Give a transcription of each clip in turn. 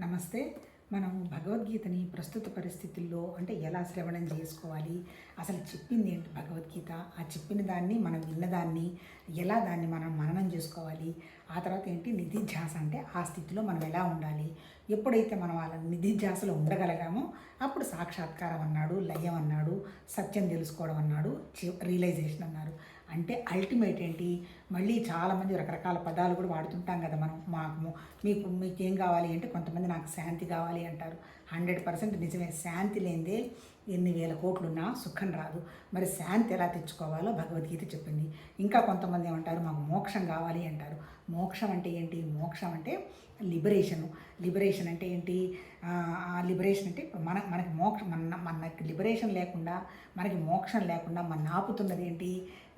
నమస్తే. మనం భగవద్గీతని ప్రస్తుత పరిస్థితుల్లో అంటే ఎలా శ్రవణం చేసుకోవాలి? అసలు చెప్పింది ఏంటి భగవద్గీత? ఆ చెప్పిన దాన్ని మనం విన్నదాన్ని ఎలా దాన్ని మనం మననం చేసుకోవాలి? ఆ తర్వాత ఏంటి నిధిధ్యాస అంటే ఆ స్థితిలో మనం ఎలా ఉండాలి? ఎప్పుడైతే మనం వాళ్ళ నిధిధ్యాసలో ఉండగలిగామో అప్పుడు సాక్షాత్కారం అన్నాడు లయం అన్నాడు సత్యం తెలుసుకోవడం అన్నాడు రియలైజేషన్ అన్నారు. అంటే అల్టిమేట్ ఏంటి? మళ్ళీ చాలామంది రకరకాల పదాలు కూడా వాడుతుంటాం కదా మనం. మాకు మీకు మీకేం కావాలి అంటే కొంతమంది నాకు శాంతి కావాలి అంటారు. హండ్రెడ్ పర్సెంట్ నిజమే. శాంతి లేనిదే ఎన్ని వేల కోట్లున్నా సుఖం రాదు. మరి శాంతి ఎలా తెచ్చుకోవాలో భగవద్గీత చెప్పింది. ఇంకా కొంతమంది ఏమంటారు మాకు మోక్షం కావాలి అంటారు. మోక్షం అంటే ఏంటి? మోక్షం అంటే లిబరేషను లిబరేషన్ అంటే ఏంటి? ఆ లిబరేషన్ అంటే ఇప్పుడు మన మనకి మోక్షం మన మనకి లిబరేషన్ లేకుండా మనకి మోక్షం లేకుండా మన ఆపుతున్నది ఏంటి?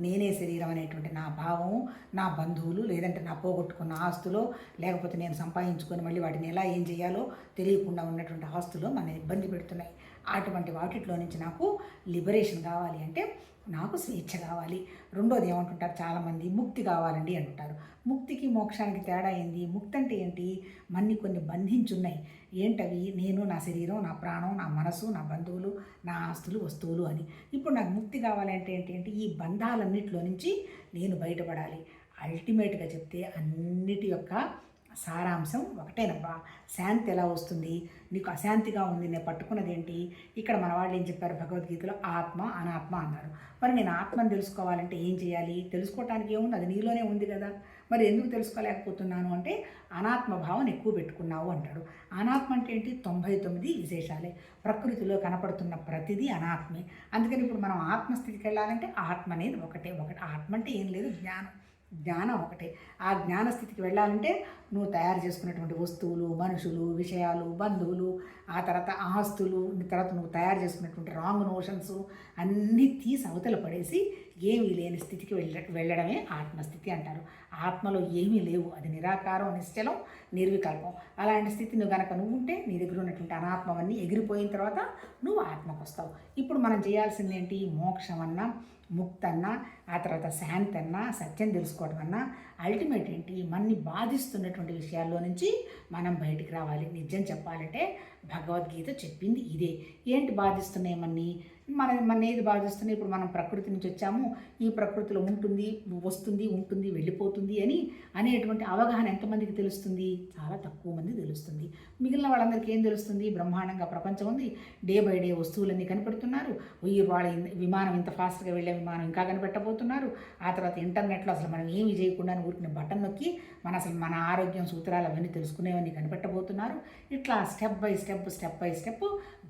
నేనే శరీరం అనేటువంటి నా భావం నా బంధువులు లేదంటే నా పోగొట్టుకున్న ఆస్తులో లేకపోతే నేను సంపాదించుకొని మళ్ళీ వాటిని ఎలా ఏం చేయాలో తెలియకుండా ఉన్నటువంటి ఆస్తులు మన ఇబ్బంది పెడుతున్నాయి. అటువంటి వాటిలో నుంచి నాకు లిబరేషన్ కావాలి అంటే నాకు స్వేచ్ఛ కావాలి. రెండోది ఏమంటుంటారు? చాలామంది ముక్తి కావాలండి అంటుంటారు. ముక్తికి మోక్షానికి తేడా ఏంది? ముక్తి అంటే ఏంటి? మన్ని కొన్ని బంధించున్నాయి. ఏంటవి? నేను నా శరీరం నా ప్రాణం నా మనసు నా బంధువులు నా ఆస్తులు వస్తువులు అని. ఇప్పుడు నాకు ముక్తి కావాలంటే ఏంటి? అంటే ఈ బంధాలన్నిటిలో నుంచి నేను బయటపడాలి. అల్టిమేట్గా చెప్తే అన్నిటి యొక్క సారాంశం ఒకటేనబ్బా. శాంతి ఎలా వస్తుంది? నీకు అశాంతిగా ఉంది నేను పట్టుకున్నది ఏంటి ఇక్కడ మన వాళ్ళు ఏం చెప్పారు? భగవద్గీతలో ఆత్మ అనాత్మ అన్నారు. మరి నేను ఆత్మను తెలుసుకోవాలంటే ఏం చేయాలి? తెలుసుకోవటానికి ఏముంది? అది నీలోనే ఉంది కదా. మరి ఎందుకు తెలుసుకోలేకపోతున్నాను అంటే అనాత్మ భావం ఎక్కువ పెట్టుకున్నావు అంటాడు. అనాత్మ అంటే ఏంటి? తొంభై తొమ్మిది విశేషాలే. ప్రకృతిలో కనపడుతున్న ప్రతిదీ అనాత్మే. అందుకని ఇప్పుడు మనం ఆత్మస్థితికి వెళ్ళాలంటే ఆత్మ అనేది ఒకటే. ఒకటి ఆత్మ అంటే ఏం లేదు? జ్ఞానం. జ్ఞానం ఒకటే. ఆ జ్ఞానస్థితికి వెళ్ళాలంటే నువ్వు తయారు చేసుకున్నటువంటి వస్తువులు మనుషులు విషయాలు బంధువులు ఆ తర్వాత ఆస్తులు తర్వాత నువ్వు తయారు చేసుకున్నటువంటి రాంగ్ నోషన్స్ అన్నీ తీసి అవతల పడేసి ఏమీ లేని స్థితికి వెళ్ళ వెళ్ళడమే ఆత్మస్థితి అంటారు. ఆత్మలో ఏమీ లేవు. అది నిరాకారం నిశ్చలం నిర్వికల్పం. అలాంటి స్థితి నువ్వు కనుక నువ్వు ఉంటే నీ దగ్గర ఉన్నటువంటి అనాత్మవన్నీ ఎగిరిపోయిన తర్వాత నువ్వు ఆత్మకు వస్తావు ఇప్పుడు మనం చేయాల్సింది ఏంటి మోక్షం అన్నా ముక్తన్నా ఆ తర్వాత శాంతి అన్నా సత్యం తెలుసుకోవడం అన్న అల్టిమేట్ ఏంటి? మనని బాధిస్తున్నటువంటి విషయాల్లో నుంచి మనం బయటికి రావాలి. నిజం చెప్పాలంటే భగవద్గీత చెప్పింది ఇదే. ఏంటి బాధిస్తున్నాయి మన్ని? మన మన ఏది బాధిస్తున్నాయి ఇప్పుడు మనం ప్రకృతి నుంచి వచ్చాము. ఈ ప్రకృతిలో ఉంటుంది వస్తుంది ఉంటుంది వెళ్ళిపోతుంది అని అనేటువంటి అవగాహన ఎంతమందికి తెలుస్తుంది? చాలా తక్కువ మంది తెలుస్తుంది. మిగిలిన వాళ్ళందరికీ ఏం తెలుస్తుంది? బ్రహ్మాండంగా ప్రపంచం ఉంది. డే బై డే వస్తువులన్నీ కనిపెడుతున్నారు. ఈ వాళ్ళ విమానం ఇంత ఫాస్ట్గా వెళ్ళే విమానం ఇంకా కనిపెట్టబోతున్నారు. ఆ తర్వాత ఇంటర్నెట్లో అసలు మనం ఏమి చేయకుండా ఊరికిన బటన్ నొక్కి మన అసలు మన ఆరోగ్యం సూత్రాలు అవన్నీ తెలుసుకునేవన్నీ కనిపెట్టబోతున్నారు. ఇట్లా step by step step by step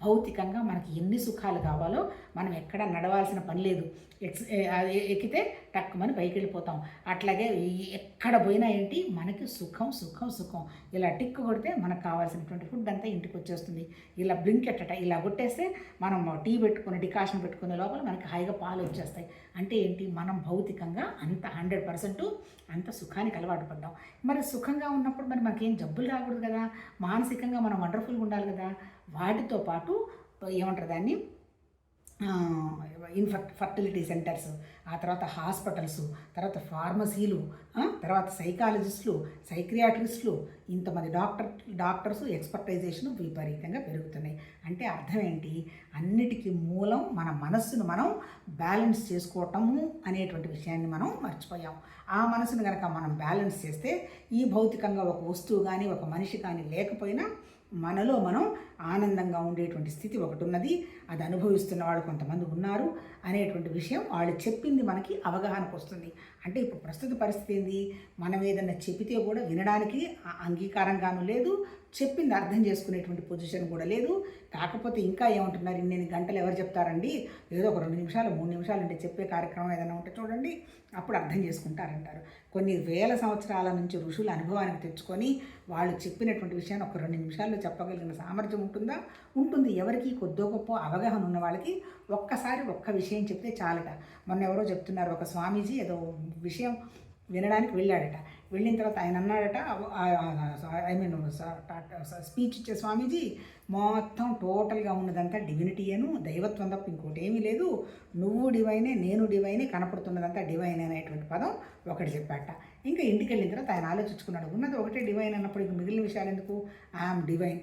భౌతికంగా మనకి ఎన్ని సుఖాలు కావాలో మనం ఎక్కడ నడవాల్సిన పని లేదు. ఎక్స్ ఎక్కితే టక్కుమని పైకి వెళ్ళిపోతాం అట్లాగే ఎక్కడ పోయినా ఏంటి మనకి సుఖం సుఖం సుఖం. ఇలా టిక్ కొడితే మనకు కావాల్సినటువంటి ఫుడ్ అంతా ఇంటికి వచ్చేస్తుంది. ఇలా బ్లింక్ ఎట్టట ఇలా కొట్టేస్తే మనం టీ పెట్టుకుని డికాషన్ పెట్టుకునే లోపల మనకి హాయిగా పాలు వచ్చేస్తాయి. అంటే ఏంటి మనం భౌతికంగా అంత హండ్రెడ్ పర్సెంట్ అంత సుఖానికి అలవాటు పడ్డాం. మరి సుఖంగా ఉన్నప్పుడు మరి మనకేం జబ్బులు రాకూడదు కదా? మానసికంగా మనం వండర్ఫుల్గా ఉండాలి కదా? వాటితో పాటు ఏమంటారు దాన్ని? ఇన్ఫర్ ఫర్టిలిటీ సెంటర్స్ ఆ తర్వాత హాస్పిటల్స్ తర్వాత ఫార్మసీలు తర్వాత సైకాలజిస్టులు సైక్రియాట్రిస్టులు ఇంతమంది డాక్టర్ డాక్టర్స్ ఎక్స్పర్టైజేషన్ విపరీతంగా పెరుగుతున్నాయి. అంటే అర్థం ఏంటి అన్నిటికీ మూలం మన మనస్సును మనం బ్యాలెన్స్ చేసుకోవటము అనేటువంటి విషయాన్ని మనం మర్చిపోయాం. ఆ మనసును కనుక మనం బ్యాలెన్స్ చేస్తే ఈ భౌతికంగా ఒక వస్తువు కానీ ఒక మనిషి కానీ లేకపోయినా మనలో మనం ఆనందంగా ఉండేటువంటి స్థితి ఒకటి ఉన్నది. అది అనుభవిస్తున్న వాళ్ళు కొంతమంది ఉన్నారు. అనేటువంటి విషయం వాళ్ళు చెప్పింది మనకి అవగాహనకు వస్తుంది. అంటే ఇప్పుడు ప్రస్తుత పరిస్థితి ఏంది? మనం ఏదన్నా చెప్పితే కూడా వినడానికి అంగీకారంగాను లేదు. చెప్పింది అర్థం చేసుకునేటువంటి పొజిషన్ కూడా లేదు. కాకపోతే ఇంకా ఏమంటున్నారు? ఇన్ని గంటలు ఎవరు చెప్తారండి? ఏదో ఒక రెండు నిమిషాలు మూడు నిమిషాలు అంటే చెప్పే కార్యక్రమం ఏదైనా ఉంటే చూడండి. అప్పుడు అర్థం చేసుకుంటారంటారు. కొన్ని వేల సంవత్సరాల నుంచి ఋషుల అనుభవానికి తెచ్చుకొని వాళ్ళు చెప్పినటువంటి విషయాన్ని ఒక రెండు నిమిషాల్లో చెప్పగలిగిన సామర్థ్యం ఉంటుందా? ఉంటుంది. ఎవరికి కొద్దో గొప్ప అవగాహన ఉన్న వాళ్ళకి ఒక్కసారి ఒక్క విషయం చెప్తే చాలట. మొన్న ఎవరో చెప్తున్నారు ఒక స్వామీజీ ఏదో విషయం వినడానికి వెళ్ళాడట. వెళ్ళిన తర్వాత ఆయన అన్నాడట ఐ మీన్ స్పీచ్ ఇచ్చే స్వామీజీ మొత్తం టోటల్గా ఉన్నదంతా డివినిటీయను దైవత్వం తప్ప ఇంకోటి ఏమీ లేదు. నువ్వు డివైనే నేను డివైనే కనపడుతున్నదంతా డివైన్ అనేటువంటి పదం ఒకటి చెప్పాట. ఇంకా ఇంటికి వెళ్ళిన తర్వాత ఆయన ఆలోచించుకున్నాడు ఉన్నది ఒకటే డివైన్ అన్నప్పుడు ఇంక మిగిలిన విషయాలు ఎందుకు? I am divine.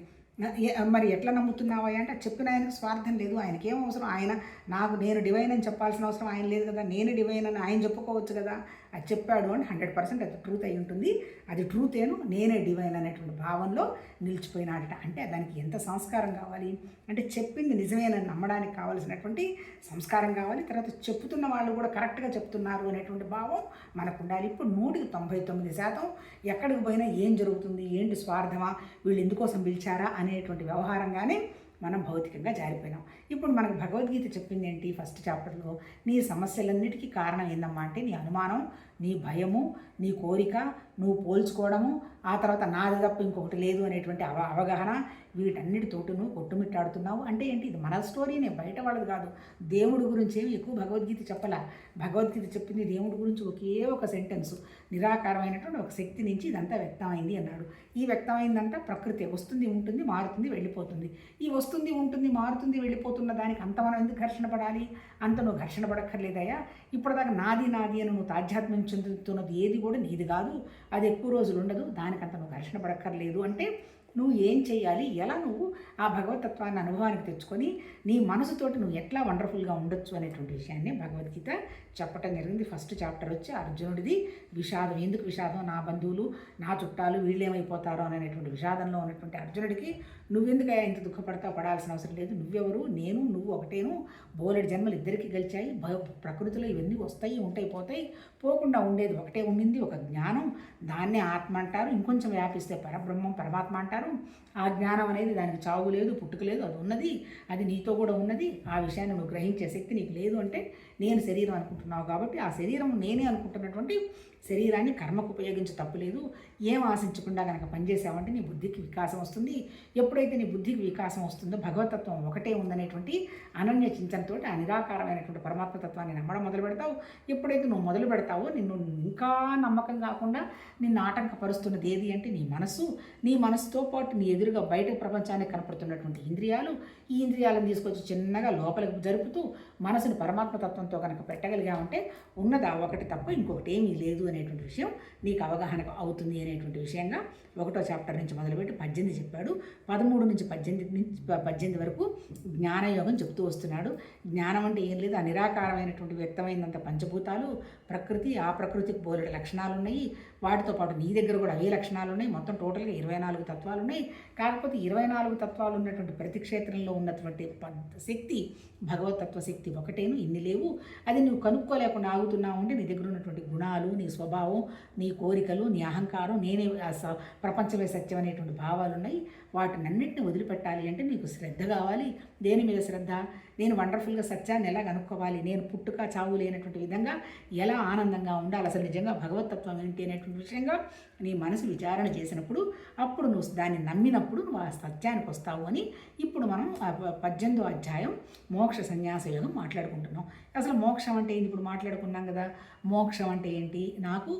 మరి ఎట్లా నమ్ముతున్నావా అంటే చెప్పిన ఆయనకు స్వార్థం లేదు ఆయనకి ఏం అవసరం? ఆయన నాకు నేను డివైన్ అని చెప్పాల్సిన అవసరం ఆయన లేదు కదా నేను డివైన్ అని ఆయన చెప్పుకోవచ్చు కదా. అది చెప్పాడు అని హండ్రెడ్ పర్సెంట్ అది ట్రూత్ అయి ఉంటుంది. అది ట్రూత్ ఏను నేనే డివైన్ అనేటువంటి భావంలో నిలిచిపోయినాడట. అంటే దానికి ఎంత సంస్కారం కావాలి? అంటే చెప్పింది నిజమేనని నమ్మడానికి కావాల్సినటువంటి సంస్కారం కావాలి. తర్వాత చెప్తున్న వాళ్ళు కూడా కరెక్ట్గా చెప్తున్నారు అనేటువంటి భావం మనకు ఉండాలి ఇప్పుడు నూటికి తొంభై తొమ్మిది శాతం ఎక్కడికి పోయినా ఏం జరుగుతుంది? ఏంటి స్వార్థమా? వీళ్ళు ఎందుకోసం పిలిచారా? అనేటువంటి వ్యవహారంగానే మనం భౌతికంగా జారిపోయినాం. ఇప్పుడు మనకు భగవద్గీత చెప్పింది ఏంటి ఫస్ట్ చాప్టర్లో నీ సమస్యలన్నిటికీ కారణం ఏందమ్మా అంటే నీ అనుమానం నీ భయము నీ కోరిక నువ్వు పోల్చుకోవడము ఆ తర్వాత నాది తప్ప ఇంకొకటి లేదు అనేటువంటి అవ అవగాహన వీటన్నిటితోటి నువ్వు కొట్టుమిట్టాడుతున్నావు. అంటే ఏంటి? ఇది మన స్టోరీనే బయట వాళ్ళది కాదు. దేవుడి గురించి ఏమి ఎక్కువ భగవద్గీత చెప్పలా. భగవద్గీత చెప్పింది దేవుడి గురించి ఒకే ఒక సెంటెన్స్. నిరాకారమైనటువంటి ఒక శక్తి నుంచి ఇదంతా వ్యక్తమైంది అన్నాడు. ఈ వ్యక్తమైందంతా ప్రకృతి. వస్తుంది ఉంటుంది మారుతుంది వెళ్ళిపోతుంది. ఈ వస్తుంది ఉంటుంది మారుతుంది వెళ్ళిపోతున్న దానికి అంత మనం ఎందుకు ఘర్షణ పడాలి? అంత నువ్వు ఘర్షణ పడక్కర్లేదయ్యా. ఇప్పటిదాకా నాది నాది అని నువ్వు తాధ్యాత్మ్యం చెందుతున్నది ఏది కూడా నీది కాదు. అది ఎక్కువ రోజులు ఉండదు. దానికంత నువ్వు ఘర్షణ పడక్కర్లేదు. అంటే నువ్వు ఏం చేయాలి ఎలా నువ్వు ఆ భగవతత్వాన్ని అనుభవానికి తెచ్చుకొని నీ మనసుతోటి నువ్వు ఎట్లా వండర్ఫుల్గా ఉండొచ్చు అనేటువంటి విషయాన్ని భగవద్గీత చెప్పటం జరిగింది. ఫస్ట్ చాప్టర్ వచ్చి అర్జునుడిది విషాదం. ఎందుకు విషాదం? నా బంధువులు నా చుట్టాలు వీళ్ళేమైపోతారో? అనేటువంటి విషాదంలో ఉన్నటువంటి అర్జునుడికి నువ్వెందుకు ఇంత దుఃఖపడతావు? పడాల్సిన అవసరం లేదు. నువ్వెవరు? నేను నువ్వు ఒకటేను. బోలెడు జన్మలు ఇద్దరికి గెలిచాయి. ప్రకృతిలో ఇవన్నీ వస్తాయి ఉంటాయి పోతాయి. పోకుండా ఉండేది ఒకటే ఉండింది ఒక జ్ఞానం. దాన్నే ఆత్మ అంటారు. ఇంకొంచెం వ్యాపిస్తే పరబ్రహ్మం పరమాత్మ అంటారు. ఆ జ్ఞానం అనేది దానికి చావు లేదు పుట్టుక లేదు అది ఉన్నది. అది నీతో కూడా ఉన్నది. ఆ విషయాన్ని నువ్వు గ్రహించే శక్తి నీకు లేదు అంటే నేను శరీరం అనుకుంటున్నావు కాబట్టి ఆ శరీరం నేనే అనుకుంటున్నటువంటి శరీరాన్ని కర్మకు ఉపయోగించి తప్పులేదు ఏం ఆశించకుండా కనుక పనిచేసావంటే నీ బుద్ధికి వికాసం వస్తుంది. ఎప్పుడైతే నీ బుద్ధికి వికాసం వస్తుందో భగవతత్వం ఒకటే ఉందనేటువంటి అనన్య చింతనతో ఆ నిరాకారమైనటువంటి పరమాత్మతత్వాన్ని నమ్మడం మొదలు పెడతావు. ఎప్పుడైతే నువ్వు మొదలు పెడతావో నిన్ను ఇంకా నమ్మకం కాకుండా నిన్ను ఆటంకపరుస్తున్నది ఏది అంటే నీ మనస్సు. నీ మనసుతో పాటు నీ ఎదురుగా బయట ప్రపంచానికి కనపడుతున్నటువంటి ఇంద్రియాలు. ఈ ఇంద్రియాలను తీసుకొచ్చి చిన్నగా లోపలికి జరుపుతూ మనసును పరమాత్మతత్వంతో కనుక పెట్టగలిగామంటే ఉన్నదా? ఒకటి తప్ప ఇంకొకటి ఏమీ లేదు అనేటువంటి విషయం నీకు అవగాహన అవుతుంది అనేటువంటి విషయంగా ఒకటో చాప్టర్ నుంచి మొదలుపెట్టి పద్దెనిమిది చెప్పాడు. పదమూడు నుంచి పద్దెనిమిది నుంచి ప- పద్దెనిమిది వరకు జ్ఞానయోగం చెప్తూ వస్తున్నాడు. జ్ఞానం అంటే ఏం లేదు. ఆ నిరాకారమైనటువంటి వ్యక్తమైనంత పంచభూతాలు ప్రకృతి ఆ ప్రకృతికి పోలేడు లక్షణాలు ఉన్నాయి వాటితో పాటు నీ దగ్గర కూడా అవే లక్షణాలు ఉన్నాయి? మొత్తం టోటల్గా ఇరవై నాలుగు తత్వాలు ఉన్నాయి. కాకపోతే ఇరవై నాలుగు తత్వాలు ఉన్నటువంటి ప్రతి క్షేత్రంలో ఉన్నటువంటి ప- శక్తి భగవతత్వ శక్తి ఒకటేను ఇన్ని లేవు. అది నువ్వు కనుక్కోలేకుండా ఆగుతున్నావు అంటే నీ దగ్గర ఉన్నటువంటి గుణాలు నీ స్వభావం నీ కోరికలు నీ అహంకారం నేనే ఆ స- ప్రపంచమే సత్యం అనేటువంటి భావాలు ఉన్నాయి వాటినన్నింటిని వదిలిపెట్టాలి అంటే నీకు శ్రద్ధ కావాలి. దేని మీద శ్రద్ధ? నేను వండర్ఫుల్గా సత్యాన్ని ఎలా కనుక్కోవాలి? నేను పుట్టుక చావు లేనటువంటి విధంగా ఎలా ఆనందంగా ఉండాలి? అసలు నిజంగా భగవతత్వం ఏంటి అనేటువంటి విషయంగా నీ మనసు విచారణ చేసినప్పుడు అప్పుడు నువ్వు దాన్ని నమ్మినప్పుడు నువ్వు ఆ సత్యానికి వస్తావు అని ఇప్పుడు మనం పద్దెనిమిదో అధ్యాయం మోక్ష సన్యాస యోగం మాట్లాడుకుంటున్నాం. అసలు మోక్షం అంటే ఏంటి ఇప్పుడు మాట్లాడుకున్నాం కదా. మోక్షం అంటే ఏంటి? నాకు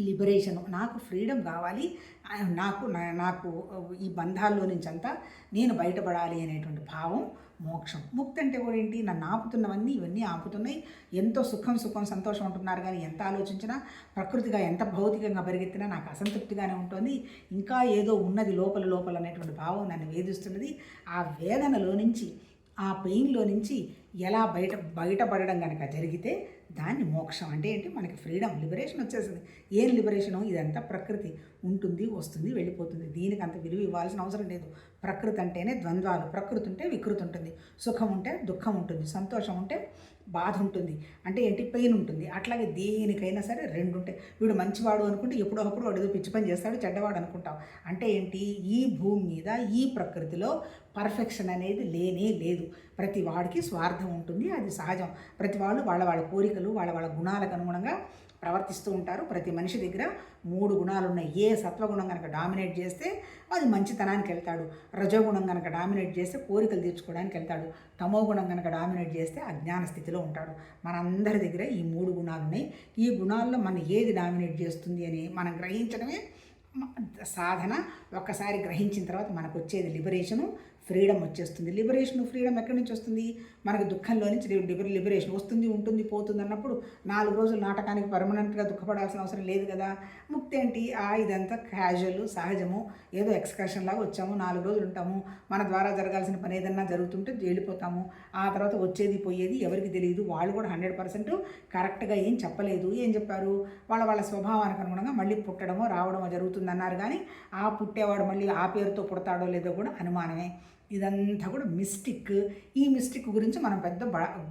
లిబరేషన్. నాకు ఫ్రీడమ్ కావాలి. నాకు నా- నాకు ఈ బంధాల్లో నుంచి అంతా నేను బయటపడాలి అనేటువంటి భావం మోక్షం. ముక్తి అంటే కూడా ఏంటి? నన్ను ఆపుతున్నవన్నీ ఇవన్నీ ఆపుతున్నాయి. ఎంతో సుఖం సుఖం సంతోషం ఉంటున్నారు కానీ ఎంత ఆలోచించినా ప్రకృతిగా ఎంత భౌతికంగా పరిగెత్తినా నాకు అసంతృప్తిగానే ఉంటుంది. ఇంకా ఏదో ఉన్నది లోపల లోపల అనేటువంటి భావం నన్ను వేధిస్తున్నది. ఆ వేదనలో నుంచి ఆ పెయిన్లో నుంచి ఎలా బయట బయటపడడం కనుక జరిగితే దాన్ని మోక్షం అంటే ఏంటి? మనకి ఫ్రీడమ్ లిబరేషన్ వచ్చేసింది ఏం లిబరేషను? ఇదంతా ప్రకృతి. ఉంటుంది వస్తుంది వెళ్ళిపోతుంది. దీనికి అంత విలువ ఇవ్వాల్సిన అవసరం లేదు. ప్రకృతి అంటేనే ద్వంద్వాలు. ప్రకృతి ఉంటే వికృతి ఉంటుంది. సుఖం ఉంటే దుఃఖం ఉంటుంది. సంతోషం ఉంటే బాధ ఉంటుంది. అంటే ఏంటి? పెయిన్ ఉంటుంది. అట్లాగే దేనికైనా సరే రెండు ఉంటాయి. వీడు మంచివాడు అనుకుంటే ఎప్పుడో ఒకప్పుడు వాడు ఏదో పిచ్చి పని చేస్తాడు చెడ్డవాడు అనుకుంటాం. అంటే ఏంటి? ఈ భూమి మీద ఈ ప్రకృతిలో పర్ఫెక్షన్ అనేది లేనే లేదు. ప్రతి వాడికి స్వార్థం ఉంటుంది. అది సహజం. ప్రతి వాళ్ళు వాళ్ళ వాళ్ళ కోరికలు వాళ్ళ వాళ్ళ గుణాలకు అనుగుణంగా ప్రవర్తిస్తూ ఉంటారు. ప్రతి మనిషి దగ్గర మూడు గుణాలు ఉన్నాయి. ఏ సత్వగుణం కనుక డామినేట్ చేస్తే అది మంచితనానికి వెళ్తాడు. రజోగుణం కనుక డామినేట్ చేస్తే కోరికలు తీర్చుకోవడానికి వెళ్తాడు. తమో గుణం కనుక డామినేట్ చేస్తే అజ్ఞాన స్థితిలో ఉంటాడు. మనందరి దగ్గర ఈ మూడు గుణాలు ఉన్నాయి. ఈ గుణాల్లో మన ఏది డామినేట్ చేస్తుంది అని మనం గ్రహించడమే సాధన. ఒక్కసారి గ్రహించిన తర్వాత మనకు వచ్చేది లిబరేషను ఫ్రీడమ్ వచ్చేస్తుంది. లిబరేషన్ ఫ్రీడమ్ ఎక్కడి నుంచి వస్తుంది? మనకు దుఃఖంలో నుంచి లిబరేషన్ వస్తుంది ఉంటుంది పోతుంది అన్నప్పుడు నాలుగు రోజులు నాటకానికి పర్మనెంట్గా దుఃఖపడాల్సిన అవసరం లేదు కదా. ముక్తి ఏంటి? ఆ ఇదంతా క్యాజువల్ సహజము. ఏదో ఎక్స్కర్షన్ లాగా వచ్చాము నాలుగు రోజులు ఉంటాము. మన ద్వారా జరగాల్సిన పని ఏదన్నా జరుగుతుంటే వెళ్ళిపోతాము ఆ తర్వాత వచ్చేది పోయేది ఎవరికి తెలియదు. వాళ్ళు కూడా హండ్రెడ్ పర్సెంట్ కరెక్ట్గా ఏం చెప్పలేదు. ఏం చెప్పారు? వాళ్ళ వాళ్ళ స్వభావానికి అనుగుణంగా మళ్ళీ పుట్టడమో రావడమో జరుగుతుంది అన్నారు కానీ ఆ పుట్టేవాడు మళ్ళీ ఆ పేరుతో పుడతాడో లేదో కూడా అనుమానమే. ఇదంతా కూడా మిస్టిక్. ఈ మిస్టిక్ గురించి మనం పెద్ద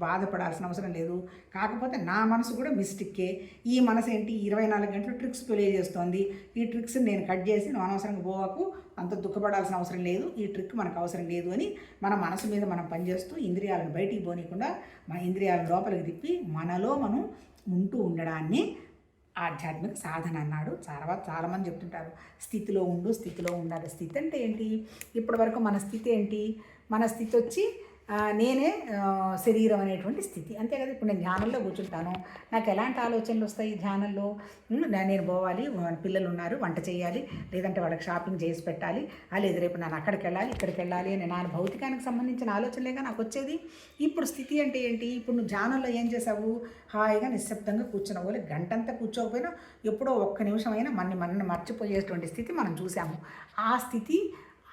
బాధపడాల్సిన అవసరం లేదు. కాకపోతే నా మనసు కూడా మిస్టిక్కే. ఈ మనసు ఏంటి ఇరవై నాలుగు గంటలు ట్రిక్స్ ప్లే చేస్తోంది. ఈ ట్రిక్స్ నేను కట్ చేసి నువ్వు అనవసరంగా పోవకు అంత దుఃఖపడాల్సిన అవసరం లేదు. ఈ ట్రిక్ మనకు అవసరం లేదు అని మన మనసు మీద మనం పనిచేస్తూ ఇంద్రియాలను బయటికి పోనీయకుండా మన ఇంద్రియాలను లోపలికి తిప్పి మనలో మనం ఉంటూ ఉండడాన్ని ఆధ్యాత్మిక సాధన అన్నాడు. చాలా చాలామంది చెప్తుంటారు స్థితిలో ఉండు స్థితిలో ఉండాలి. స్థితి అంటే ఏంటి? ఇప్పటి వరకు మన స్థితి ఏంటి? మన స్థితి వచ్చి నేనే శరీరం అనేటువంటి స్థితి. అంతే కదా ఇప్పుడు నేను ధ్యానంలో కూర్చుంటాను. నాకు ఎలాంటి ఆలోచనలు వస్తాయి ధ్యానంలో? నేను పోవాలి పిల్లలు ఉన్నారు వంట చేయాలి లేదంటే వాళ్ళకి షాపింగ్ చేసి పెట్టాలి. లేదు రేపు నేను అక్కడికి వెళ్ళాలి ఇక్కడికి వెళ్ళాలి అని నా భౌతికానికి సంబంధించిన ఆలోచనలేగా నాకు వచ్చేది. ఇప్పుడు స్థితి అంటే ఏంటి? ఇప్పుడు నువ్వు ధ్యానంలో ఏం చేసావు హాయిగా నిశ్శబ్దంగా కూర్చున్నావు. వాళ్ళు గంటంతా కూర్చోకపోయినా ఎప్పుడో ఒక్క నిమిషం అయినా మన మనని మర్చిపోయేటువంటి స్థితి మనం చూసాము. ఆ స్థితి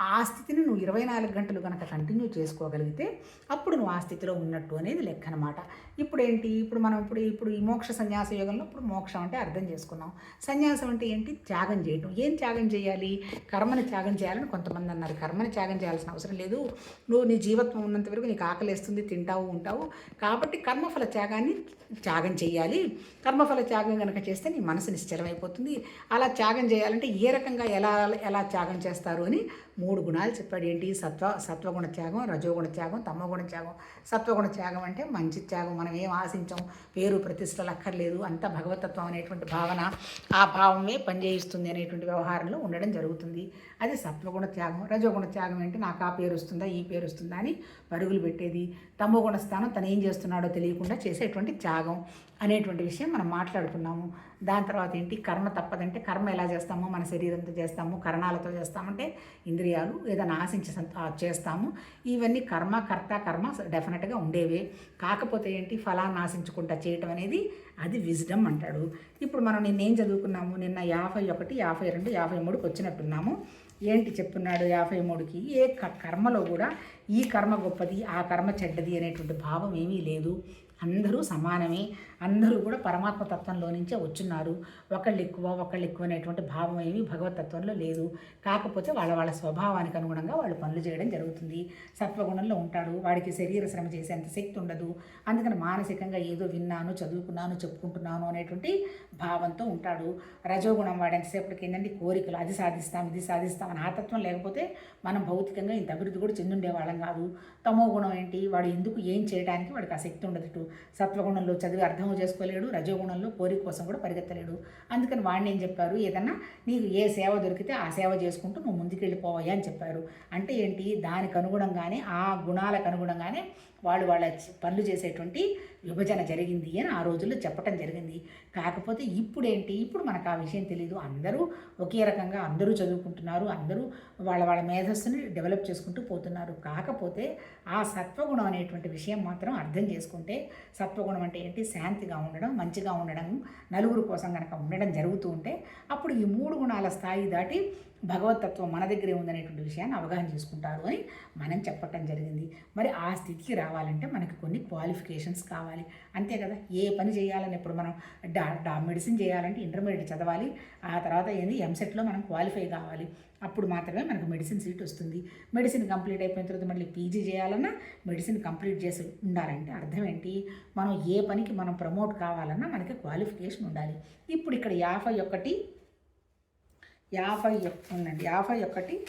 ఆ స్థితిని నువ్వు ఇరవై నాలుగు గంటలు కనుక కంటిన్యూ చేసుకోగలిగితే అప్పుడు నువ్వు ఆ స్థితిలో ఉన్నట్టు అనేది లెక్క అనమాట ఇప్పుడు ఏంటి ఇప్పుడు మనం ఇప్పుడు ఇప్పుడు ఈ మోక్ష సన్యాస యోగంలో ఇప్పుడు మోక్షం అంటే అర్థం చేసుకున్నాం. సన్యాసం అంటే ఏంటి? త్యాగం చేయటం. ఏం త్యాగం చేయాలి? కర్మని త్యాగం చేయాలని కొంతమంది అన్నారు. కర్మని త్యాగం చేయాల్సిన అవసరం లేదు. నువ్వు నీ జీవత్వం ఉన్నంత వరకు నీకు ఆకలేస్తుంది తింటావు ఉంటావు. కాబట్టి కర్మఫల త్యాగాన్ని త్యాగం చేయాలి. కర్మఫల త్యాగం కనుక చేస్తే నీ మనసు నిశ్చలమైపోతుంది. అలా త్యాగం చేయాలంటే ఏ రకంగా ఎలా ఎలా త్యాగం చేస్తారు అని మూడు గుణాలు చెప్పాడు. ఏంటి? సత్వ సత్వగుణ త్యాగం రజోగుణ త్యాగం తమగుణ త్యాగం. సత్వగుణ త్యాగం అంటే మంచి త్యాగం. మనం ఏం ఆశించాం? పేరు ప్రతిష్టలు అక్కర్లేదు. అంత భగవతత్వం అనేటువంటి భావన ఆ భావమే పనిచేయిస్తుంది అనేటువంటి వ్యవహారంలో ఉండడం జరుగుతుంది. అది సత్వగుణ త్యాగం. రజోగుణ త్యాగం ఏంటి నాకు ఆ పేరు వస్తుందా ఈ పేరు వస్తుందా అని పరుగులు పెట్టేది. తమోగుణ స్థానం తను ఏం చేస్తున్నాడో తెలియకుండా చేసేటువంటి త్యాగం. అనేటువంటి విషయం మనం మాట్లాడుకున్నాము. దాని తర్వాత ఏంటి? కర్మ తప్పదంటే కర్మ ఎలా చేస్తామో మన శరీరంతో చేస్తాము కరణాలతో చేస్తామంటే ఇంద్రియాలు ఏదైనా ఆశించి చేస్తాము. ఇవన్నీ కర్మ కర్త కర్మ డెఫినెట్గా ఉండేవే. కాకపోతే ఏంటి? ఫలాన్ని ఆశించుకుంటా చేయటం అనేది అది విజ్డమ్ అంటాడు. ఇప్పుడు మనం నిన్నేం చదువుకున్నాము? నిన్న యాభై ఒకటి యాభై రెండు యాభై మూడుకి వచ్చినట్టున్నాము. ఏంటి చెప్తున్నాడు యాభై మూడుకి? ఏ క- కర్మలో కూడా ఈ కర్మ గొప్పది ఆ కర్మ చెడ్డది అనేటువంటి భావం ఏమీ లేదు. అందరూ సమానమే. అందరూ కూడా పరమాత్మ తత్వంలో నుంచే వచ్చున్నారు. ఒకళ్ళు ఎక్కువ ఒకళ్ళు ఎక్కువ అనేటువంటి భావం ఏమీ భగవతత్వంలో లేదు. కాకపోతే వాళ్ళ వాళ్ళ స్వభావానికి అనుగుణంగా వాళ్ళు పనులు చేయడం జరుగుతుంది. సత్వగుణంలో ఉంటాడు. వాడికి శరీర శ్రమ చేసేంత శక్తి ఉండదు. అందుకని మానసికంగా ఏదో విన్నాను చదువుకున్నాను చెప్పుకుంటున్నాను అనేటువంటి భావంతో ఉంటాడు. రజోగుణం వాడేంతసేపటికి ఏంటంటే కోరికలు అది సాధిస్తాం ఇది సాధిస్తాం అని ఆతత్వం లేకపోతే మనం భౌతికంగా ఇంత అభివృద్ధి కూడా చెందుండే వాళ్ళం కాదు. తమో గుణం ఏంటి? వాడు ఎందుకు ఏం చేయడానికి వాడికి ఆ శక్తి ఉండదు ఇటు. సత్వగుణంలో చదివి అర్థం చేసుకోలేడు రజోగుణంలో కోరిక కోసం కూడా పరిగెత్తలేడు. అందుకని వాడిని ఏం చెప్పారు? ఏదన్నా నీకు ఏ సేవ దొరికితే ఆ సేవ చేసుకుంటూ నువ్వు ముందుకెళ్ళిపోవాలి అని చెప్పారు. అంటే ఏంటి? దానికి అనుగుణంగానే ఆ గుణాలకు అనుగుణంగానే వాళ్ళు వాళ్ళ పనులు చేసేటువంటి విభజన జరిగింది అని ఆ రోజుల్లో చెప్పటం జరిగింది. కాకపోతే ఇప్పుడేంటి? ఇప్పుడు మనకు ఆ విషయం తెలియదు అందరూ ఒకే రకంగా అందరూ చదువుకుంటున్నారు. అందరూ వాళ్ళ వాళ్ళ మేధస్సుని డెవలప్ చేసుకుంటూ పోతున్నారు. కాకపోతే ఆ సత్వగుణం అనేటువంటి విషయం మాత్రం అర్థం చేసుకుంటే సత్వగుణం అంటే ఏంటి? శాంతిగా ఉండడం మంచిగా ఉండడం నలుగురు కోసం కనుక ఉండడం జరుగుతూ ఉంటే అప్పుడు ఈ మూడు గుణాల స్థాయి దాటి భగవతత్వం మన దగ్గరే ఉందనేటువంటి విషయాన్ని అవగాహన చేసుకుంటారు అని మనం చెప్పటం జరిగింది. మరి ఆ స్థితికి రావాలంటే మనకి కొన్ని క్వాలిఫికేషన్స్ కావాలి. అంతే కదా? ఏ పని చేయాలని ఇప్పుడు మనం డా డా మెడిసిన్ చేయాలంటే ఇంటర్మీడియట్ చదవాలి. ఆ తర్వాత ఏంది? ఎంసెట్లో మనం క్వాలిఫై కావాలి. అప్పుడు మాత్రమే మనకు మెడిసిన్ సీట్ వస్తుంది. మెడిసిన్ కంప్లీట్ అయిపోయిన తర్వాత మళ్ళీ పీజీ చేయాలన్నా మెడిసిన్ కంప్లీట్ చేసి ఉండాలంటే అర్థం ఏంటి? మనం ఏ పనికి మనం ప్రమోట్ కావాలన్నా మనకి క్వాలిఫికేషన్ ఉండాలి. ఇప్పుడు ఇక్కడ యాభై ఒకటి యాభై ఉందండి. యాభై ఒకటి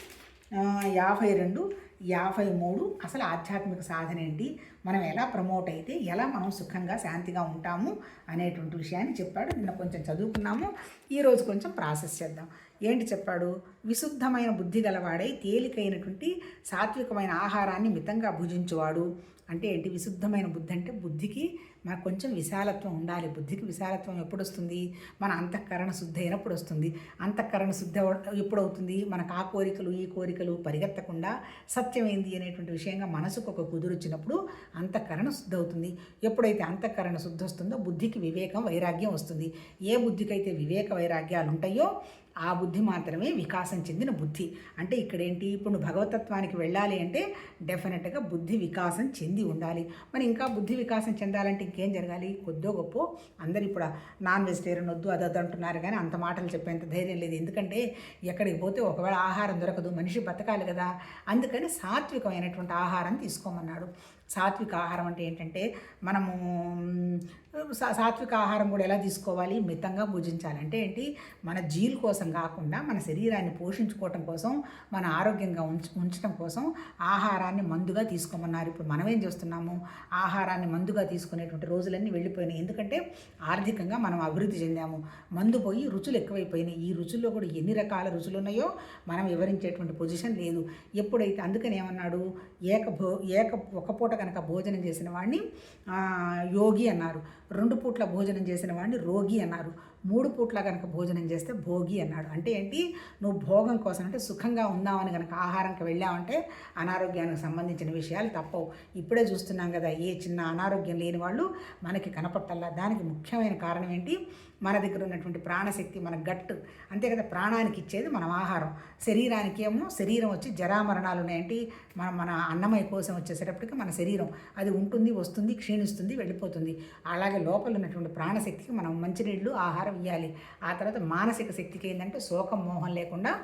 యాభై రెండు యాభై మూడు అసలు ఆధ్యాత్మిక సాధన ఏంటి మనం ఎలా ప్రమోట్ అయితే ఎలా మనం సుఖంగా శాంతిగా ఉంటాము అనేటువంటి విషయాన్ని చెప్పాడు. నిన్న కొంచెం చదువుకున్నాము. ఈరోజు కొంచెం ప్రాసెస్ చేద్దాం. ఏంటి చెప్పాడు? విశుద్ధమైన బుద్ధి గలవాడై తేలికైనటువంటి సాత్వికమైన ఆహారాన్ని మితంగా భుజించువాడు. అంటే ఏంటి? విశుద్ధమైన బుద్ధి అంటే బుద్ధికి మనకు కొంచెం విశాలత్వం ఉండాలి. బుద్ధికి విశాలత్వం ఎప్పుడు వస్తుంది మన అంతఃకరణ శుద్ధి అయినప్పుడు వస్తుంది అంతఃకరణ శుద్ధి ఎప్పుడవుతుంది? ఎప్పుడు అవుతుంది మనకు ఆ కోరికలు ఈ కోరికలు పరిగెత్తకుండా సత్యమైంది అనేటువంటి విషయంగా మనసుకు ఒక కుదురొచ్చినప్పుడు అంతఃకరణ శుద్ధి అవుతుంది ఎప్పుడైతే అంతఃకరణ శుద్ధి వస్తుందో బుద్ధికి వివేకం వైరాగ్యం వస్తుంది. ఏ బుద్ధికైతే వివేక వైరాగ్యాలు ఉంటాయో ఆ బుద్ధి మాత్రమే వికాసం చెందిన బుద్ధి. అంటే ఇక్కడ ఏంటి ఇప్పుడు నువ్వు భగవతత్వానికి వెళ్ళాలి అంటే డెఫినెట్గా బుద్ధి వికాసం చెంది ఉండాలి. మరి ఇంకా బుద్ధి వికాసం చెందాలంటే ఇంకేం జరగాలి? కొద్దో గొప్ప అందరు ఇప్పుడు నాన్ వెజిటేరియన్ వద్దు అదొద్దు అంటున్నారు కానీ అంత మాటలు చెప్పేంత ధైర్యం లేదు. ఎందుకంటే ఎక్కడికి పోతే ఒకవేళ ఆహారం దొరకదు మనిషి బతకాలి కదా. అందుకని సాత్వికమైనటువంటి ఆహారం తీసుకోమన్నాడు. సాత్విక ఆహారం అంటే ఏంటంటే మనము సాత్విక ఆహారం కూడా ఎలా తీసుకోవాలి? మితంగా భుజించాలి. అంటే ఏంటి? మన జీల్ కోసం కాకుండా మన శరీరాన్ని పోషించుకోవటం కోసం మన ఆరోగ్యంగా ఉంచ ఉంచడం కోసం ఆహారాన్ని మందుగా తీసుకోమన్నారు. ఇప్పుడు మనం ఏం చేస్తున్నాము? ఆహారాన్ని మందుగా తీసుకునేటువంటి రోజులన్నీ వెళ్ళిపోయినాయి. ఎందుకంటే ఆర్థికంగా మనం అభివృద్ధి చెందాము. మందు పోయి రుచులు ఎక్కువైపోయినాయి. ఈ రుచుల్లో కూడా ఎన్ని రకాల రుచులు ఉన్నాయో మనం వివరించేటువంటి పొజిషన్ లేదు. ఎప్పుడైతే అందుకని ఏమన్నాడు? ఏక భో ఏక ఒక పూట కనుక భోజనం చేసిన వాడిని యోగి అన్నారు. రెండు పూట్ల భోజనం చేసిన వాడిని రోగి అన్నారు. మూడు పూట్ల కనుక భోజనం చేస్తే భోగి అన్నాడు. అంటే ఏంటి? నువ్వు భోగం కోసం అంటే సుఖంగా ఉందామని కనుక ఆహారంకి వెళ్ళావంటే అనారోగ్యానికి సంబంధించిన విషయాలు తప్పవు. ఇప్పుడే చూస్తున్నాం కదా ఏ చిన్న అనారోగ్యం లేని వాళ్ళు మనకి కనపట్టల్లా దానికి ముఖ్యమైన కారణం ఏంటి? మన దగ్గర ఉన్నటువంటి ప్రాణశక్తి మన గట్టు. అంతే కదా ప్రాణానికి ఇచ్చేది మనం ఆహారం. శరీరానికి ఏమో శరీరం వచ్చి జరామరణాలు ఉన్నాయంటే మన మన అన్నమయ కోసం వచ్చేసేటప్పటికి మన శరీరం. అది ఉంటుంది వస్తుంది క్షీణిస్తుంది వెళ్ళిపోతుంది. అలాగే లోపల ఉన్నటువంటి ప్రాణశక్తికి మనం మంచినీళ్ళు ఆహారం ఇవ్వాలి ఆ తర్వాత మానసిక శక్తికి ఏంటంటే శోకం మోహం లేకుండా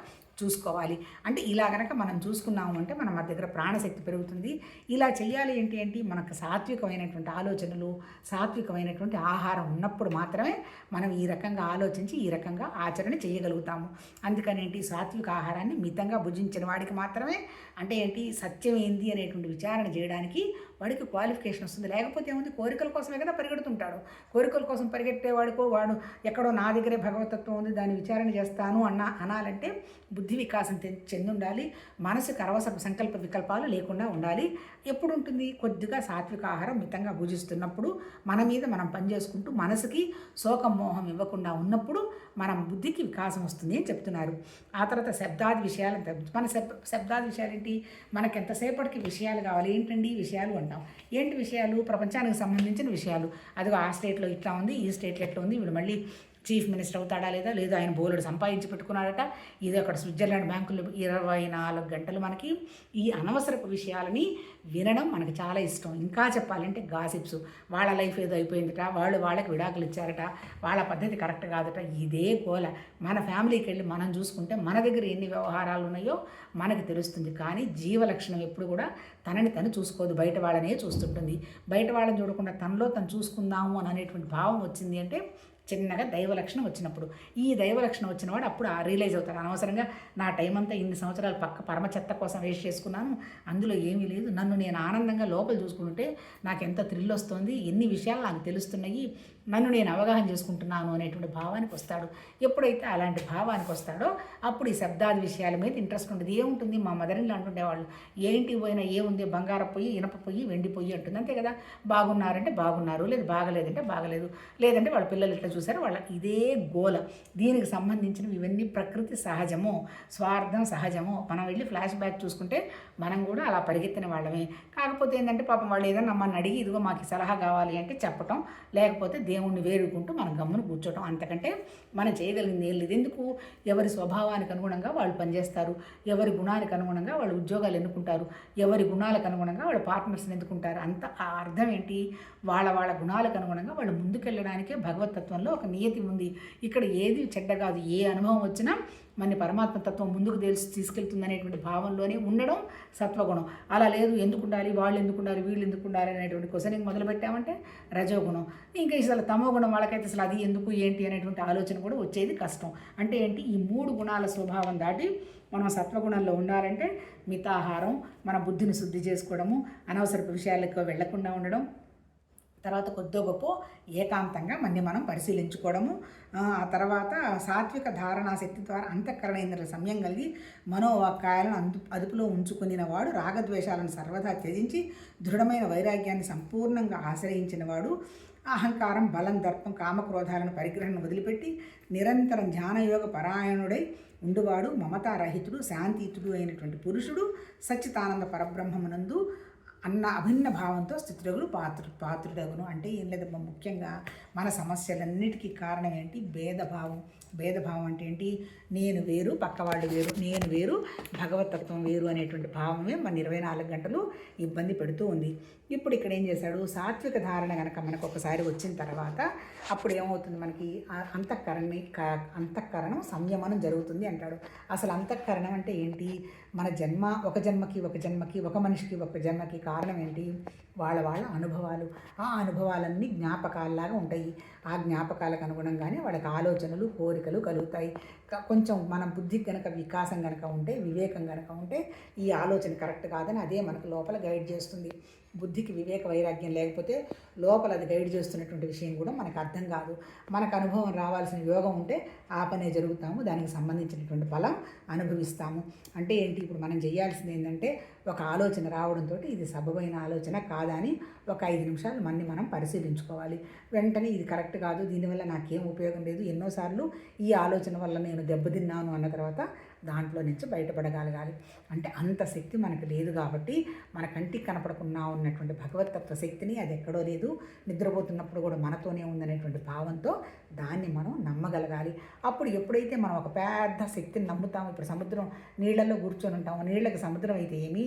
చూసుకోవాలి. అంటే ఇలా కనుక మనం చూసుకున్నాము అంటే మన మన దగ్గర ప్రాణశక్తి పెరుగుతుంది. ఇలా చేయాలి ఏంటి ఏంటి? మనకు సాత్వికమైనటువంటి ఆలోచనలు సాత్వికమైనటువంటి ఆహారం ఉన్నప్పుడు మాత్రమే మనం ఈ రకంగా ఆలోచించి ఈ రకంగా ఆచరణ చేయగలుగుతాము అందుకని ఏంటి? సాత్విక ఆహారాన్ని మితంగా భుజించిన వాడికి మాత్రమే అంటే ఏంటి? సత్యం ఏంది అనేటువంటి విచారణ చేయడానికి వాడికి క్వాలిఫికేషన్ వస్తుంది. లేకపోతే ఏముంది? కోరికల కోసమే కదా పరిగెడుతుంటాడు. కోరికల కోసం పరిగెట్టేవాడికో వాడు ఎక్కడో నా దగ్గరే భగవతత్వం ఉంది దాన్ని విచారణ చేస్తాను అన్న అనాలంటే బుద్ధి బుద్ధి వికాసం తె- చెంది ఉండాలి మనసుకు అనవసర సంకల్ప వికల్పాలు లేకుండా ఉండాలి. ఎప్పుడు ఉంటుంది కొద్దిగా సాత్విక ఆహారం మితంగా భుజిస్తున్నప్పుడు మన మీద మనం పనిచేసుకుంటూ మనసుకి శోకం మోహం ఇవ్వకుండా ఉన్నప్పుడు మనం బుద్ధికి వికాసం వస్తుంది అని చెప్తున్నారు. ఆ తర్వాత శబ్దాది విషయాలు మన శబ్ శబ్దాది విషయాలు ఏంటి మనకి ఎంతసేపటికి విషయాలు కావాలి? ఏంటండి ఈ విషయాలు అంటాం. ఏంటి విషయాలు? ప్రపంచానికి సంబంధించిన విషయాలు. అదిగో ఆ స్టేట్లో ఇట్లా ఉంది ఈ స్టేట్లో ఎట్లా ఉంది? వీడు మళ్ళీ చీఫ్ మినిస్టర్ అవుతాడా లేదా? లేదా ఆయన బోలెడు సంపాదించి పెట్టుకున్నాడట. ఇది అక్కడ స్విట్జర్లాండ్ బ్యాంకులో ఇరవై నాలుగు గంటలు మనకి ఈ అనవసరపు విషయాలని వినడం మనకు చాలా ఇష్టం. ఇంకా చెప్పాలంటే గాసిప్స్. వాళ్ళ లైఫ్ ఏదో అయిపోయిందట. వాళ్ళు వాళ్ళకి విడాకులు ఇచ్చారట. వాళ్ళ పద్ధతి కరెక్ట్ కాదట. ఇదే గోల. మన ఫ్యామిలీకి వెళ్ళి మనం చూసుకుంటే మన దగ్గర ఎన్ని వ్యవహారాలు ఉన్నాయో మనకు తెలుస్తుంది. కానీ జీవలక్షణం ఎప్పుడు కూడా తనని తను చూసుకోదు. బయట వాళ్ళనే చూస్తుంటుంది. బయట వాళ్ళని చూడకుండా తనలో తను చూసుకుందాము అని అనేటువంటి భావం వచ్చింది అంటే చిన్నగా దైవ లక్షణం వచ్చినప్పుడు. ఈ దైవ లక్షణం వచ్చిన వాడు అప్పుడు ఆ రియలైజ్ అవుతారు అనవసరంగా నా టైం అంతా ఇన్ని సంవత్సరాలు పక్క పరమ చెత్త కోసం వేస్ట్ చేసుకున్నాను. అందులో ఏమీ లేదు. నన్ను నేను ఆనందంగా లోపల చూసుకుంటే నాకు ఎంత థ్రిల్ వస్తుంది. ఎన్ని విషయాలు నాకు తెలుస్తున్నాయి. నన్ను నేను అవగాహన చేసుకుంటున్నాను అనేటువంటి భావానికి వస్తాడు. ఎప్పుడైతే అలాంటి భావానికి వస్తాడో అప్పుడు ఈ శబ్దాది విషయాల మీద ఇంట్రెస్ట్ ఉంటుంది. ఏముంటుంది? మా మదరిని అంటుండేవాళ్ళు ఏంటి పోయినా ఏముంది? బంగారం పొయ్యి ఇనప పొయ్యి వెండి పొయ్యి అంటుంది. అంతే కదా? బాగున్నారంటే బాగున్నారు. లేదు బాగలేదంటే బాగలేదు. లేదంటే వాళ్ళ పిల్లలు ఇట్లా చూసారు వాళ్ళ ఇదే గోల. దీనికి సంబంధించినవి ఇవన్నీ ప్రకృతి సహజము స్వార్థం సహజము మనం వెళ్ళి ఫ్లాష్ బ్యాక్ చూసుకుంటే మనం కూడా అలా పరిగెత్తిన వాళ్ళమే. కాకపోతే ఏంటంటే పాపం వాళ్ళు ఏదైనా నమ్మని అడిగి ఇదిగో మాకు సలహా కావాలి అంటే చెప్పటం లేకపోతే దేవుణ్ణి వేరుకుంటూ మనం గమ్మును కూర్చోటం. అంతకంటే మనం చేయగలిగింది ఏం లేదు. ఎందుకు? ఎవరి స్వభావానికి అనుగుణంగా వాళ్ళు పనిచేస్తారు. ఎవరి గుణానికి అనుగుణంగా వాళ్ళు ఉద్యోగాలు ఎన్నుకుంటారు. ఎవరి గుణాలకు అనుగుణంగా వాళ్ళు పార్ట్నర్స్ని ఎన్నుకుంటారు. అంత ఆ అర్థం ఏంటి? వాళ్ళ వాళ్ళ గుణాలకు అనుగుణంగా వాళ్ళు ముందుకెళ్ళడానికే భగవతత్వంలో ఒక నియతి ఉంది. ఇక్కడ ఏది చెడ్డ కాదు ఏ అనుభవం వచ్చినా మన పరమాత్మ తత్వం ముందుకు తెలిసి తీసుకెళ్తుంది అనేటువంటి భావంలోనే ఉండడం సత్వగుణం. అలా లేదు ఎందుకు ఉండాలి వాళ్ళు ఎందుకు ఉండాలి వీళ్ళు ఎందుకు ఉండాలి అనేటువంటి క్వశ్చనింగ్ మొదలుపెట్టామంటే రజోగుణం. ఇంకా అసలు తమో గుణం వాళ్ళకైతే అసలు అది ఎందుకు ఏంటి అనేటువంటి ఆలోచన కూడా వచ్చేది కష్టం. అంటే ఏంటి ఈ మూడు గుణాల స్వభావం దాటి మనం సత్వగుణంలో ఉండాలంటే మితాహారం మన బుద్ధిని శుద్ధి చేసుకోవడము అనవసరపు విషయాలకు వెళ్ళకుండా ఉండడం తర్వాత కొద్దో గొప్ప ఏకాంతంగా మన్ని మనం పరిశీలించుకోవడము. ఆ తర్వాత సాత్విక ధారణా శక్తి ద్వారా అంతఃకరణేంద్ర సమయం కలిగి మనోవాక్కాయాలను అందు అదుపులో ఉంచుకునిన వాడు రాగద్వేషాలను సర్వదా త్యజించి దృఢమైన వైరాగ్యాన్ని సంపూర్ణంగా ఆశ్రయించిన వాడు అహంకారం బలం దర్పం కామక్రోధాలను పరిగ్రహణ వదిలిపెట్టి నిరంతరం ధ్యానయోగ పరాయణుడై ఉండువాడు మమతారహితుడు శాంతియుతుడు అయినటువంటి పురుషుడు సచ్చితానంద పరబ్రహ్మమునందు అన్న అభిన్న భావంతో స్థితుడగులు పాత్ర పాత్రుడగును. అంటే ఏం లేదమ్మా ముఖ్యంగా మన సమస్యలన్నిటికీ కారణం ఏంటి? భేదభావం. భేదభావం అంటే ఏంటి? నేను వేరు పక్కవాళ్ళు వేరు నేను వేరు భగవతత్వం వేరు అనేటువంటి భావమే మన ఇరవై నాలుగు గంటలు ఇబ్బంది పెడుతూ ఉంది. ఇప్పుడు ఇక్కడ ఏం చేశాడు? సాత్విక ధారణ కనుక మనకు ఒకసారి వచ్చిన తర్వాత అప్పుడు ఏమవుతుంది మనకి? ఆ అంతఃకరణి క- అంతఃకరణం సంయమనం జరుగుతుంది అంటాడు. అసలు అంతఃకరణం అంటే ఏంటి? మన జన్మ ఒక జన్మకి ఒక జన్మకి ఒక మనిషికి ఒక జన్మకి కారణం ఏంటి? వాళ్ళ వాళ్ళ అనుభవాలు. ఆ అనుభవాలన్నీ జ్ఞాపకాలలాగా ఉంటాయి. ఆ జ్ఞాపకాలకు అనుగుణంగానే వాళ్ళకి ఆలోచనలు కోరికలు కలుగుతాయి. కొంచెం మన బుద్ధి కనుక వికాసం కనుక ఉంటే వివేకం కనుక ఉంటే ఈ ఆలోచన కరెక్ట్ కాదని అదే మనకు లోపల గైడ్ చేస్తుంది. బుద్ధికి వివేక వైరాగ్యం లేకపోతే లోపల అది గైడ్ చేస్తున్నటువంటి విషయం కూడా మనకు అర్థం కాదు. మనకు అనుభవం రావాల్సిన యోగం ఉంటే ఆ పనే జరుగుతాము దానికి సంబంధించినటువంటి ఫలం అనుభవిస్తాము. అంటే ఏంటి? ఇప్పుడు మనం చేయాల్సింది ఏంటంటే ఒక ఆలోచన రావడంతో ఇది సబబైన ఆలోచన కాదా అని ఒక ఐదు నిమిషాలు మన్ని మనం పరిశీలించుకోవాలి. వెంటనే ఇది కరెక్ట్ కాదు దీనివల్ల నాకేం ఉపయోగం లేదు. ఎన్నోసార్లు ఈ ఆలోచన వల్ల నేను దెబ్బతిన్నాను అన్న తర్వాత దాంట్లో నుంచి బయటపడగలగాలి. అంటే అంత శక్తి మనకు లేదు కాబట్టి మన కంటికి కనపడకుండా ఉన్నటువంటి భగవతత్వ శక్తిని అది ఎక్కడో లేదు. నిద్రపోతున్నప్పుడు కూడా మనతోనే ఉందనేటువంటి భావంతో దాన్ని మనం నమ్మగలగాలి. అప్పుడు ఎప్పుడైతే మనం ఒక పెద్ద శక్తిని నమ్ముతాము ఇప్పుడు సముద్రం నీళ్ళల్లో కూర్చొని ఉంటాము నీళ్ళకి సముద్రం అయితే ఏమి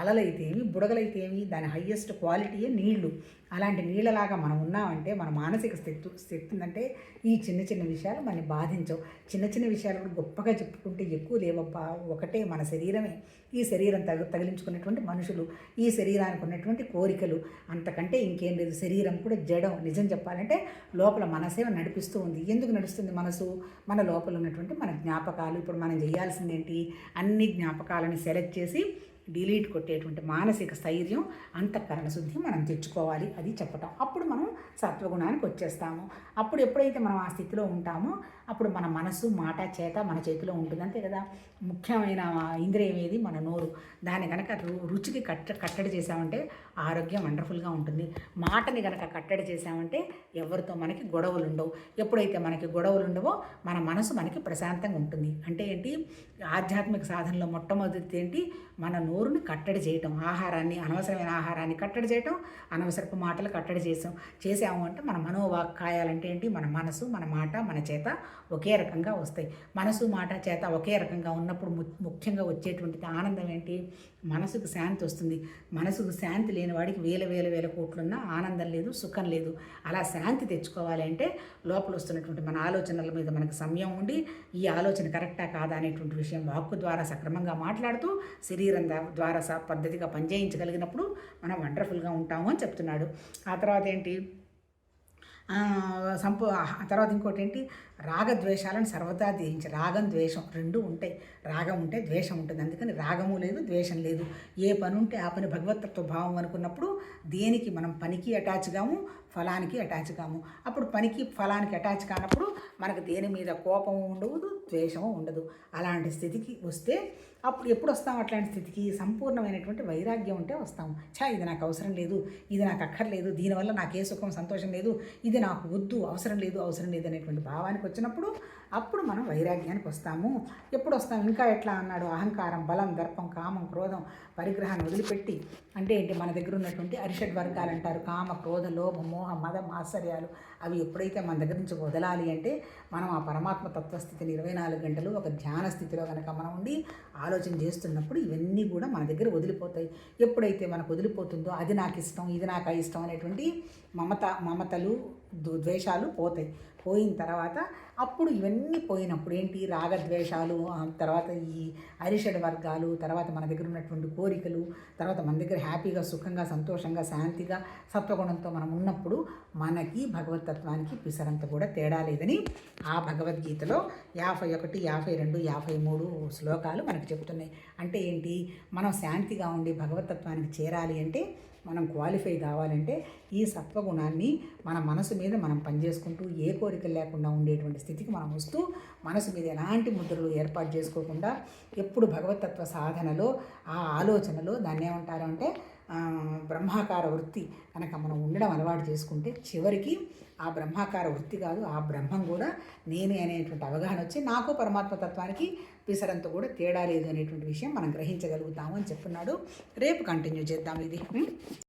అలలైతే ఏమి బుడగలైతే ఏమి దాని హయ్యెస్ట్ క్వాలిటీయే నీళ్ళు అలాంటి నీళ్ళలాగా మనం ఉన్నామంటే మన మానసిక స్థితి స్థితి అంటే ఈ చిన్న చిన్న విషయాలు మనని బాధించవు. చిన్న చిన్న విషయాలు కూడా గొప్పగా చెప్పుకుంటే ఎక్కువ లేవబ్బా ఒకటే మన శరీరమే. ఈ శరీరం తగ తగిలించుకున్నటువంటి మనుషులు ఈ శరీరానికి ఉన్నటువంటి కోరికలు. అంతకంటే ఇంకేం లేదు. శరీరం కూడా జడం. నిజం చెప్పాలంటే లోపల మనసే నడిపిస్తూ ఉంది. ఎందుకు నడుస్తుంది మనసు? మన లోపల ఉన్నటువంటి మన జ్ఞాపకాలు. ఇప్పుడు మనం చేయాల్సింది ఏంటి అన్ని జ్ఞాపకాలను సెలెక్ట్ చేసి డిలీట్ కొట్టేటువంటి మానసిక స్థైర్యం అంతఃకరణ శుద్ధి మనం తెచ్చుకోవాలి అది చెప్పటం. అప్పుడు మనం సత్వగుణానికి వచ్చేస్తాము. అప్పుడు ఎప్పుడైతే మనం ఆ స్థితిలో ఉంటామో అప్పుడు మన మనసు మాట చేత మన చేతిలో ఉంటుంది. అంతే కదా? ముఖ్యమైన ఇంద్రియం ఏది? మన నోరు. దాన్ని కనుక రు- రుచికి కట్ట కట్టడి చేసామంటే ఆరోగ్యం వండర్ఫుల్గా ఉంటుంది. మాటని కనుక కట్టడి చేసామంటే ఎవరితో? మనకి గొడవలు ఉండవు. ఎప్పుడైతే మనకి గొడవలు ఉండవో మన మనసు మనకి ప్రశాంతంగా ఉంటుంది. అంటే ఏంటి? ఆధ్యాత్మిక సాధనలో మొట్టమొదటి ఏంటి? మన నోరుని కట్టడి చేయటం. ఆహారాన్ని అనవసరమైన ఆహారాన్ని కట్టడి చేయటం అనవసరపు మాటలు కట్టడి చేసాం. చేసాము అంటే మన మనోవాక్కాయాలంటే ఏంటి? మన మనసు మన మాట మన చేత ఒకే రకంగా వస్తాయి. మనసు మాట చేత ఒకే రకంగా ఉన్నప్పుడు ము- ముఖ్యంగా వచ్చేటువంటిది ఆనందం ఏంటి? మనసుకు శాంతి వస్తుంది. మనసుకు శాంతి లేని వాడికి వేల వేల వేల కోట్లున్న ఆనందం లేదు సుఖం లేదు. అలా శాంతి తెచ్చుకోవాలి అంటే లోపల వస్తున్నటువంటి మన ఆలోచనల మీద మనకు సమయం ఉండి ఈ ఆలోచన కరెక్టా కాదా అనేటువంటి విషయం వాక్కు ద్వారా సక్రమంగా మాట్లాడుతూ శరీరం ద్వారా పద్ధతిగా పనిచేయించగలిగినప్పుడు మనం వండర్ఫుల్గా ఉంటాము అని చెప్తున్నాడు. ఆ తర్వాత ఏంటి? సంపూ తర్వాత ఇంకోటి ఏంటి రాగద్వేషాలను సర్వదా జయించి రాగం ద్వేషం రెండు ఉంటాయి. రాగం ఉంటే ద్వేషం ఉంటుంది. అందుకని రాగము లేదు ద్వేషం లేదు. ఏ పని ఉంటే ఆ పని భగవతత్వ భావం అనుకున్నప్పుడు దేనికి మనం పనికి అటాచ్ కాము ఫలానికి అటాచ్ కాము అప్పుడు పనికి ఫలానికి అటాచ్ కానప్పుడు మనకు దేని మీద కోపము ఉండదు ద్వేషము ఉండదు. అలాంటి స్థితికి వస్తే అప్పుడు ఎప్పుడు వస్తాం అట్లాంటి స్థితికి? సంపూర్ణమైనటువంటి వైరాగ్యం ఉంటే వస్తాము. ఛా ఇది నాకు అవసరం లేదు. ఇది నాకు అక్కర్లేదు. దీనివల్ల నాకు ఏ సుఖం సంతోషం లేదు. ఇది నాకు వద్దు అవసరం లేదు అవసరం లేదు అనేటువంటి భావానికి వచ్చినప్పుడు అప్పుడు మనం వైరాగ్యానికి వస్తాము. ఎప్పుడు వస్తాం ఇంకా ఎట్లా అన్నాడు? అహంకారం బలం దర్పం కామం క్రోధం పరిగ్రహాన్ని వదిలిపెట్టి అంటే ఏంటి? మన దగ్గర ఉన్నటువంటి అరిషడ్ వర్గాలు అంటారు. కామ క్రోధ లోభ మోహ మదం ఆశ్చర్యాలు అవి ఎప్పుడైతే మన దగ్గర నుంచి వదలాలి అంటే మనం ఆ పరమాత్మ తత్వస్థితిని ఇరవై నాలుగు గంటలు ఒక ధ్యాన స్థితిలో కనుక మనం ఉండి ఆలోచన చేస్తున్నప్పుడు ఇవన్నీ కూడా మన దగ్గర వదిలిపోతాయి. ఎప్పుడైతే మనకు వదిలిపోతుందో అది నాకు ఇష్టం ఇది నాకు అయిష్టం అనేటువంటి మమత మమతలు దు- ద్వేషాలు పోతాయి. పోయిన తర్వాత అప్పుడు ఇవన్నీ పోయినప్పుడు ఏంటి? రాగద్వేషాలు తర్వాత ఈ అరిషడ్ వర్గాలు తర్వాత మన దగ్గర ఉన్నటువంటి కోరికలు తర్వాత మన దగ్గర హ్యాపీగా సుఖంగా సంతోషంగా శాంతిగా సత్వగుణంతో మనం ఉన్నప్పుడు మనకి భగవతత్వానికి పిసరంత కూడా తేడా లేదని ఆ భగవద్గీతలో యాభై ఒకటి యాభై రెండు యాభై మూడు శ్లోకాలు మనకు చెబుతున్నాయి. అంటే ఏంటి? మనం శాంతిగా ఉండి భగవతత్వానికి చేరాలి అంటే మనం క్వాలిఫై కావాలంటే ఈ సత్వగుణాన్ని మన మనసు మీద మనం పనిచేసుకుంటూ ఏ కోరికలు లేకుండా ఉండేటువంటి స్థితికి మనం వస్తూ మనసు మీద ఎలాంటి ముద్రలు ఏర్పాటు చేసుకోకుండా ఎప్పుడు భగవతత్వ సాధనలో ఆ ఆలోచనలో దాన్ని ఏమంటారు అంటే బ్రహ్మాకార వృత్తి కనుక మనం ఉండడం అలవాటు చేసుకుంటే చివరికి ఆ బ్రహ్మాకార వృత్తి కాదు ఆ బ్రహ్మం కూడా నేనే అనేటువంటి అవగాహన వచ్చి నాకు పరమాత్మ తత్వానికి పిసరంత కూడా తేడా లేదు అనేటువంటి విషయం మనం గ్రహించగలుగుతాము అని చెప్తున్నాడు రేపు కంటిన్యూ చేద్దాం ఇది.